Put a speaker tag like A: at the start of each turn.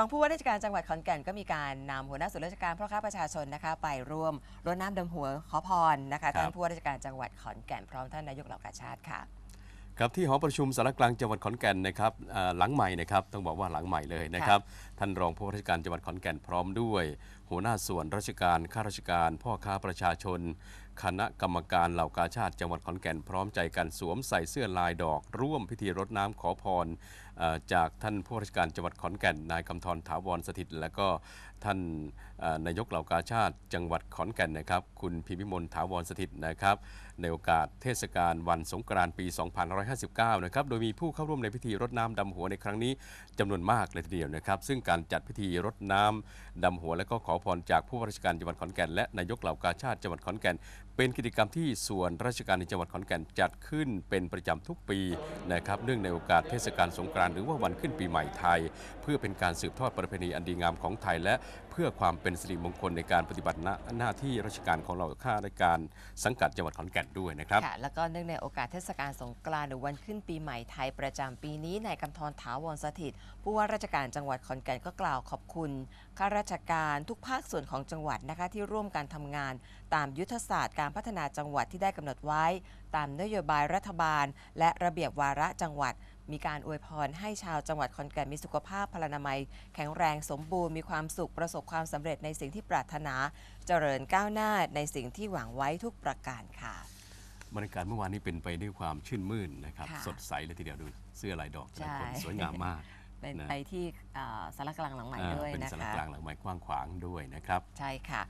A: องผู้ว่าราชการจังหวัดขอนแก่นก็มีการนำหัวหน้าส่วนราชการพ่อค้าประชาชนนะคะ ไปร่วมรดน้ำดำหัวขอพรนะคะ
B: ครับ
A: ท่านผู้ว่าราชการจังหวัดขอนแก่นพร้อมท่านนายกเหล่ากาชาติค่ะ
B: ครับที่หอประชุมสารกลางจังหวัดขอนแก่นนะครับเอ่อหลังใหม่นะครับต้องบอกว่าหลังใหม่เลยนะครับท่านรองผู้ว่าราชการจังหวัดขอนแก่นพร้อมด้วย หัวหน้าส่วนราชการข้าราชการ พ่อค้าประชาชน คณะกรรมการเหล่ากาชาติจังหวัดขอนแก่นพร้อมใจกันสวมใส่เสื้อลายดอก ร่วมพิธีรดน้ำขอพรจากท่านผู้ว่าราชการจังหวัดขอนแก่น นายคำธรถาวรสถิต และก็ท่านนายกเหล่ากาชาติจังหวัดขอนแก่นนะครับ คุณพิมพิมลถาวรสถิตนะครับ ในโอกาสเทศกาลวันสงกรานต์ปี 2559 นะครับ โดยมีผู้เข้าร่วมในพิธีรดน้ำดำหัวในครั้งนี้จำนวนมากเลยทีเดียวนะครับ ซึ่งการจัดพิธีรดน้ำดำหัว และก็ขอพรจากผู้ว่าราชการจังหวัดขอนแก่นและนายกเหล่ากาชาติจังหวัดขอนแก่นเป็นกิจกรรมที่ส่วนราชการในจังหวัดขอนแก่นจัดขึ้นเป็นประจำทุกปีนะครับเนื่องในโอกาสเทศกาลสงกรานต์หรือว่าวันขึ้นปีใหม่ไทย เพื่อเป็นการสืบทอดประเพณีอันดีงามของไทย และเพื่อความเป็นสิริมงคลในการปฏิบัติหน้านาที่ราชการของเราข้าราชการสังกัดจังหวัดขอนแก่นด้วยนะครับ
A: ค่ะแล้วก็เนื่องในโอกาสเทศกาลสงกรานต์หรือวันขึ้นปีใหม่ไทยประจำปีนี้นายกำธรถาวรสถิตผู้ว่าราชการจังหวัดขอนแก่นก็กล่าวขอบคุณข้าราชการทุกภาคส่วนของจังหวัดนะคะที่ร่วมการทำงานตามยุทธศาสตร์การพัฒนาจังหวัดที่ได้กำหนดไว้ ตามนโยบายรัฐบาล และระเบียบวาระจังหวัด มีการอวยพรให้ชาวจังหวัดขอนแก่นมีสุขภาพพลานามัย แข็งแรงสมบูรณ์มีความสุขประสบความสำเร็จในสิ่งที่ปรารถนา เจริญก้าวหน้าในสิ่งที่หวังไว้ทุกประการค่ะ
B: บรรยากาศเมื่อวานนี้เป็นไปด้วยความชื่นมื่นนะครับ
A: ค่ะ
B: สดใสเลยทีเดียวดูเสื้อลายดอกแต่ละคน
A: ใช่
B: สวยงามมาก
A: เป็น
B: นะ
A: ไปที่เอ่อสารกลางหลังใหม่
B: อ่า
A: ด้วย
B: เป็น
A: นะ
B: สาร
A: คะ
B: กลางหลังใหม่กว้างขวางด้วยนะครับ
A: ใช่ค่ะ